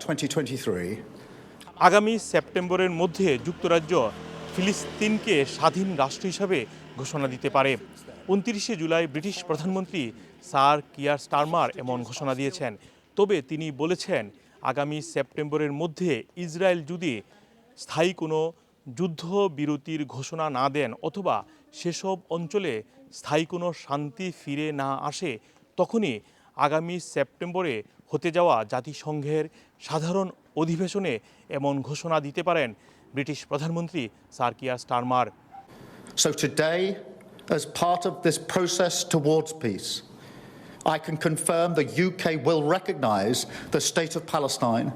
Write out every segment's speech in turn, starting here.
2023 আগামী সেপ্টেম্বরের মধ্যে যুক্তরাজ্য ফিলিস্তিনকে স্বাধীন রাষ্ট্র হিসাবে ঘোষণা দিতে পারে। উনত্রিশে জুলাই ব্রিটিশ প্রধানমন্ত্রী স্যার কিয়ার স্টারমার এমন ঘোষণা দিয়েছেন। তবে তিনি বলেছেন, আগামী সেপ্টেম্বরের মধ্যে ইসরায়েল যদি স্থায়ী কোনো যুদ্ধবিরতির ঘোষণা না দেন অথবা সেসব অঞ্চলে স্থায়ী কোনো শান্তি ফিরে না আসে, তখনই আগামী সেপ্টেম্বরে হতে যাওয়া জাতিসংঘের সাধারণ অধিবেশনে এমন ঘোষণা দিতে পারেন ব্রিটিশ প্রধানমন্ত্রী sir Keir Starmer So today, as part of this process towards peace, I can confirm the UK will recognise the State of Palestine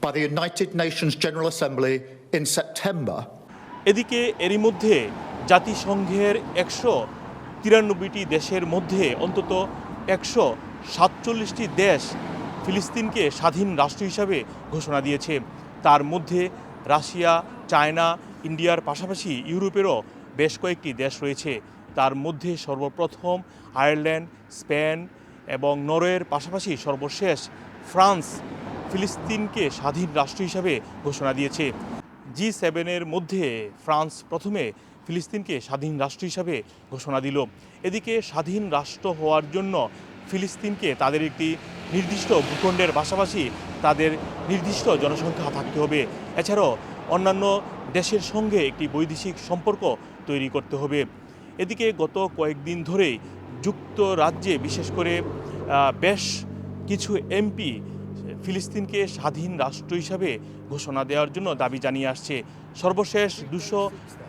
by the United Nations General Assembly in September এদিকে এরই মধ্যে জাতিসংঘের একশো তিরানব্বইটি দেশের মধ্যে অন্তত একশো সাতচল্লিশটি দেশ ফিলিস্তিনকে স্বাধীন রাষ্ট্র হিসাবে ঘোষণা দিয়েছে। তার মধ্যে রাশিয়া, চায়না, ইন্ডিয়ার পাশাপাশি ইউরোপেরও বেশ কয়েকটি দেশ রয়েছে। তার মধ্যে সর্বপ্রথম আয়ারল্যান্ড, স্পেন এবং নরওয়ের পাশাপাশি সর্বশেষ ফ্রান্স ফিলিস্তিনকে স্বাধীন রাষ্ট্র হিসাবে ঘোষণা দিয়েছে। জি সেভেনের মধ্যে ফ্রান্স প্রথমে ফিলিস্তিনকে স্বাধীন রাষ্ট্র হিসাবে ঘোষণা দিল। এদিকে স্বাধীন রাষ্ট্র হওয়ার জন্য ফিলিস্তিনকে তাদের একটি নির্দিষ্ট ভূখণ্ডের পাশাপাশি তাদের নির্দিষ্ট জনসংখ্যা থাকতে হবে। এছাড়াও অন্যান্য দেশের সঙ্গে একটি বৈদেশিক সম্পর্ক তৈরি করতে হবে। এদিকে গত কয়েকদিন ধরেই যুক্তরাজ্যে বিশেষ করে বেশ কিছু এমপি ফিলিস্তিনকে স্বাধীন রাষ্ট্র হিসাবে ঘোষণা দেওয়ার জন্য দাবি জানিয়ে আসছে। সর্বশেষ দুশো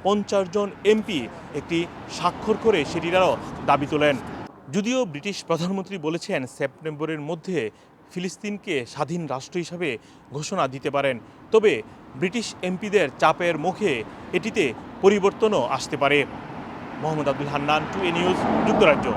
পঞ্চাশ জন এমপি একটি স্বাক্ষর করে সেটির আরও দাবি তোলেন। যদিও ব্রিটিশ প্রধানমন্ত্রী বলেছেন সেপ্টেম্বরের মধ্যে ফিলিস্তিনকে স্বাধীন রাষ্ট্র হিসাবে ঘোষণা দিতে পারেন, তবে ব্রিটিশ এমপিদের চাপের মুখে এটিতে পরিবর্তনও আসতে পারে। Mohammad Abdul Hannan, to a news, যুক্তরাজ্য।